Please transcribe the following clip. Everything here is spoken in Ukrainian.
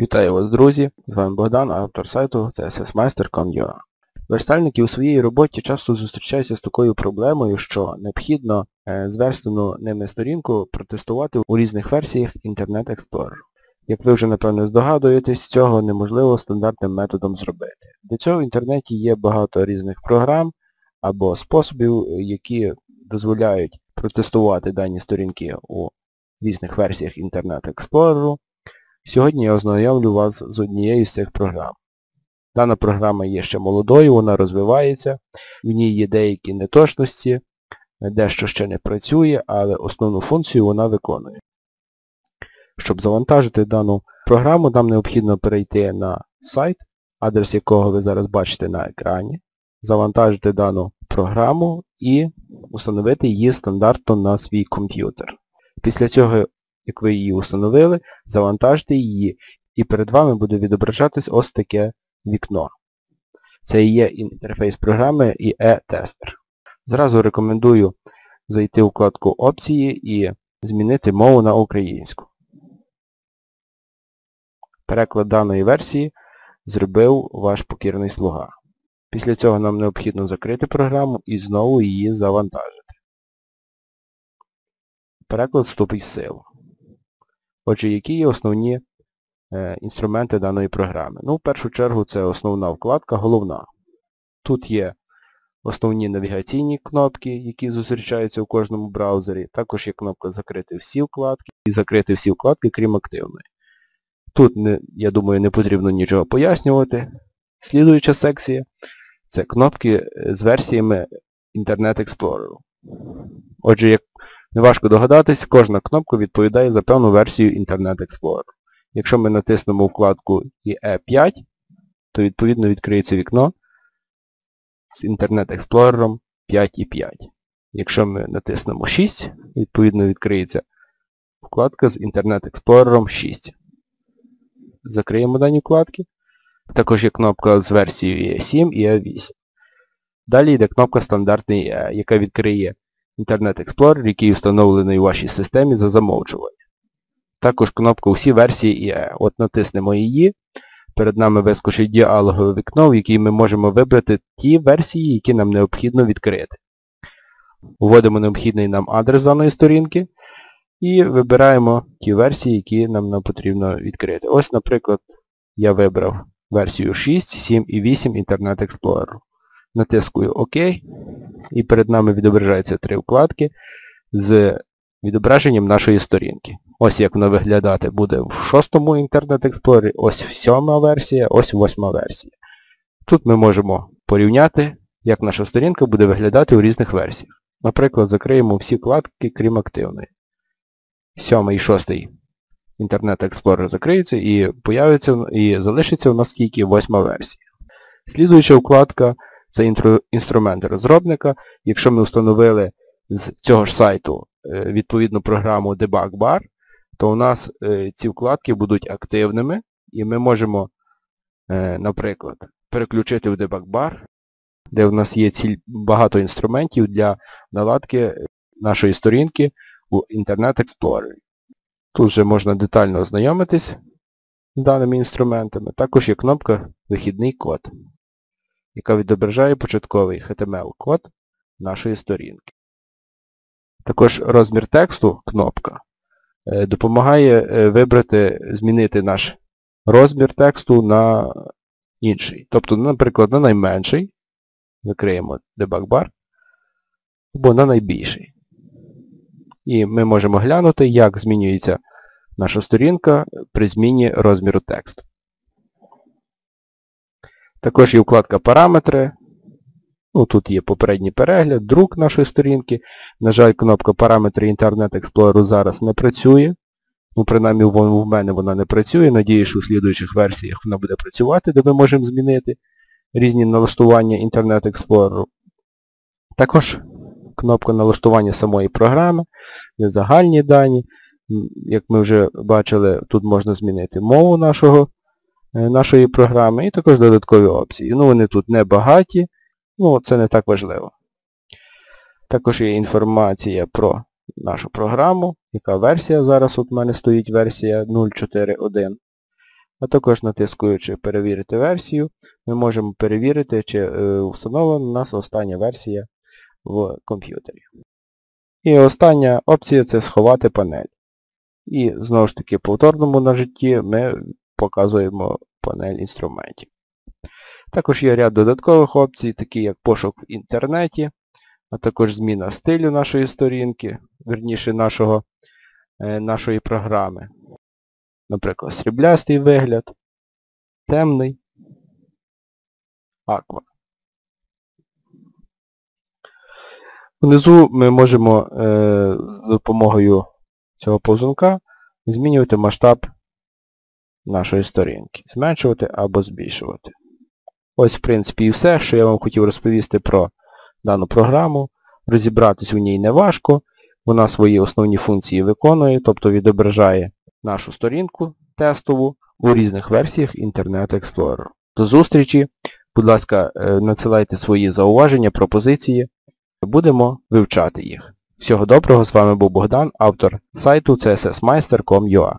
Вітаю вас, друзі! З вами Богдан, автор сайту cssmeister.com.ua Верстальники у своїй роботі часто зустрічаються з такою проблемою, що необхідно е, зверстану ними сторінку протестувати у різних версіях Internet Explorer. Як ви вже напевно здогадуєтесь, цього неможливо стандартним методом зробити. Для цього в інтернеті є багато різних програм або способів, які дозволяють протестувати дані сторінки у різних версіях Internet Explorer. Сьогодні я ознайомлю вас з однією з цих програм. Дана програма є ще молодою, вона розвивається, в ній є деякі неточності, дещо ще не працює, але основну функцію вона виконує. Щоб завантажити дану програму, нам необхідно перейти на сайт, адрес якого ви зараз бачите на екрані, завантажити дану програму і установити її стандартно на свій комп'ютер. Після цього як ви її установили, завантажте її і перед вами буде відображатись ось таке вікно. Це і є інтерфейс програми і e-тестер. Зразу рекомендую зайти у вкладку Опції і змінити мову на українську. Переклад даної версії зробив ваш покірний слуга. Після цього нам необхідно закрити програму і знову її завантажити. Переклад вступить в силу. Отже, які є основні е, інструменти даної програми? Ну, в першу чергу це основна вкладка, головна. Тут є основні навігаційні кнопки, які зустрічаються у кожному браузері. Також є кнопка Закрити всі вкладки і закрити всі вкладки, крім активної. Тут, я думаю, не потрібно нічого пояснювати. Слідуюча секція це кнопки е, з версіями Internet Explorer. Отже, як Неважко догадатись, кожна кнопка відповідає за певну версію Internet Explorer. Якщо ми натиснемо вкладку IE5, то відповідно відкриється вікно з Internet Explorer 5.5. Якщо ми натиснемо 6, відповідно відкриється вкладка з Internet Explorer 6. Закриємо дані вкладки. Також є кнопка з версією IE7 і IE8. Далі йде кнопка стандартний IE, яка відкриє Internet Explorer, який встановлений у вашій системі за замовчування. Також кнопка Усі версії IE. От натиснемо її. Перед нами вискочить діалогове вікно, в якій ми можемо вибрати ті версії, які нам необхідно відкрити. Вводимо необхідний нам адрес даної сторінки і вибираємо ті версії, які нам потрібно відкрити. Ось, наприклад, я вибрав версію 6, 7 і 8 Internet Explorer. Натискую ОК і перед нами відображаються три вкладки з відображенням нашої сторінки. Ось як воно виглядати буде в шостому Internet Explorer, ось сьома версія, ось восьма версія. Тут ми можемо порівняти, як наша сторінка буде виглядати у різних версіях. Наприклад, закриємо всі вкладки, крім активної. Сьомий і шостий Internet Explorer закриється і і залишиться у нас тільки восьма версія. Слідуюча вкладка це інструменти розробника. Якщо ми встановили з цього ж сайту е, відповідну програму Debug Bar, то у нас е, ці вкладки будуть активними і ми можемо, е, наприклад, переключити в Debug Bar, де в нас є багато інструментів для наладки нашої сторінки у Internet Explorer. Тут вже можна детально ознайомитись з даними інструментами. Також є кнопка Вихідний код яка відображає початковий HTML-код нашої сторінки. Також розмір тексту, кнопка, е, допомагає е, вибрати, змінити наш розмір тексту на інший. Тобто, наприклад, на найменший, закриємо bar, або на найбільший. І ми можемо глянути, як змінюється наша сторінка при зміні розміру тексту. Також є вкладка Параметри. Ну, Тут є попередній перегляд, друк нашої сторінки. На жаль, кнопка Параметри Internet Explorer зараз не працює. Ну, принаймні в мене вона не працює. Надіюсь, що у слідуючих версіях вона буде працювати, де ми можемо змінити різні налаштування Internet Explorer. Також кнопка налаштування самої програми, загальні дані. Як ми вже бачили, тут можна змінити мову нашого нашої програми і також додаткові опції. Ну, вони тут не багаті, ну це не так важливо. Також є інформація про нашу програму, яка версія зараз от в мене стоїть версія 0.4.1. а також натискуючи перевірити версію, ми можемо перевірити, чи е, встановлена у нас остання версія в комп'ютері. І остання опція це сховати панель. І знову ж таки, повторному нажитті ми показуємо панель інструментів. Також є ряд додаткових опцій, такі як пошук в інтернеті, а також зміна стилю нашої сторінки, верніше нашого, е, нашої програми. Наприклад, сріблястий вигляд, темний, аква. Внизу ми можемо е, з допомогою цього повзунка змінювати масштаб нашої сторінки. Зменшувати або збільшувати. Ось, в принципі, і все, що я вам хотів розповісти про дану програму. Розібратись у ній не важко. Вона свої основні функції виконує, тобто відображає нашу сторінку тестову у різних версіях Internet Explorer. До зустрічі! Будь ласка, е, надсилайте свої зауваження, пропозиції. Будемо вивчати їх. Всього доброго, з вами був Богдан, автор сайту cssmeister.com.ua